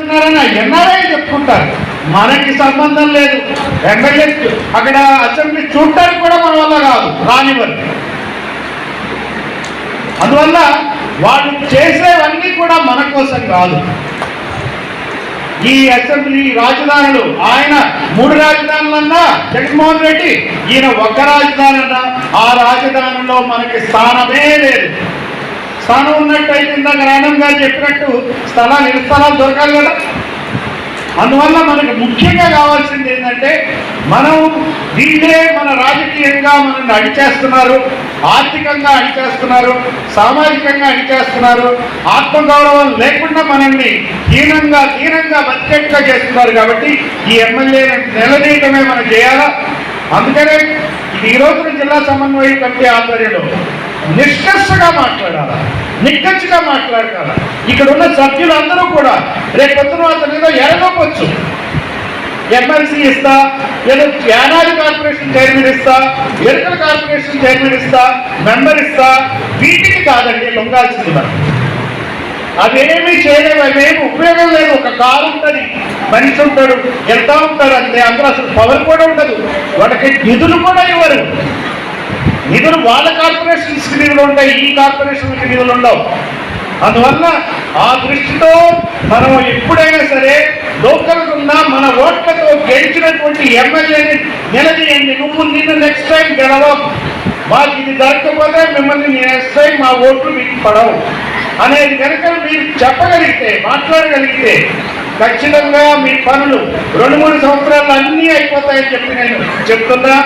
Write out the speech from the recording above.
చేస్తున్నారని ఎన్ఆర్ఐ చెప్పుకుంటారు మనకి సంబంధం లేదు. ఎమ్మెల్యే అక్కడ అసెంబ్లీ చూడటానికి కూడా మన వల్ల కాదు రానివ్వరు. అందువల్ల వాళ్ళు చేసేవన్నీ కూడా మన కోసం కాదు. ఈ అసెంబ్లీ రాజధానులు ఆయన మూడు రాజధానులన్నా జగన్మోహన్ రెడ్డి ఈయన ఒక్క రాజధాని అన్నా ఆ రాజధానిలో మనకి స్థానమే లేదు. స్థానం ఉన్నట్టయితే ఇందాక రాణం గారు చెప్పినట్టు స్థలాలు ఎన్ని స్థలాలు దొరకాలి కదా. అందువల్ల మనకు ముఖ్యంగా కావాల్సింది ఏంటంటే మనం దీన్నే మన రాజకీయంగా మనల్ని అడిచేస్తున్నారు ఆర్థికంగా అడిచేస్తున్నారు సామాజికంగా అడిచేస్తున్నారు ఆత్మగౌరవం లేకుండా మనల్ని హీనంగా హీనంగా బతికేట్టుగా చేస్తున్నారు కాబట్టి ఈ ఎమ్మెల్యేలను నిలదీయటమే మనం చేయాలా? అందుకనే ఈ రోజున జిల్లా సమన్వయ కమిటీ ఆధ్వర్యంలో నిష్కర్షగా మాట్లాడాలి? నిక్కచ్చిగా మాట్లాడాలి ఇక్కడ ఉన్న సభ్యులందరూ కూడా రేపు పొద్దున అతను ఏదో ఎరగవచ్చు ఎమ్మెల్సీ ఇస్తా ఏదో యానాది కార్పొరేషన్ చైర్మన్ ఇస్తా ఎరుకల కార్పొరేషన్ చైర్మన్ ఇస్తా మెంబర్ ఇస్తా వీటికి కాదండి లొంగాల్సింది మనం. అవేమీ చేయలేవు అవేమి ఉపయోగం లేదు ఒక కారు ఉంటుంది మనిషి ఉంటాడు వెళ్తా ఉంటాడు అంతే అందరూ అసలు పవర్ కూడా ఉండదు. వాళ్ళకి నిధులు కూడా ఇవ్వరు నిధులు వాళ్ళ కార్పొరేషన్స్ నిధులు ఉంటాయి ఈ కార్పొరేషన్కి నిధులు ఉండవు. అందువల్ల ఆ దృష్టితో మనం ఎప్పుడైనా సరే లోకల్ మన ఓట్లతో గెలిచినటువంటి ఎమ్మెల్యేని నిలదీయండి. నువ్వు నిన్ను నెక్స్ట్ టైం గెలవం మాకు ఇది జరగకపోతే మిమ్మల్ని నెక్స్ట్ టైం మా ఓట్లు మీకు పడవు. అనేది కనుక మీరు చెప్పగలిగితే మాట్లాడగలిగితే ఖచ్చితంగా మీ పనులు రెండు మూడు సంవత్సరాలు అన్నీ అయిపోతాయని చెప్పి నేను చెప్తున్నా.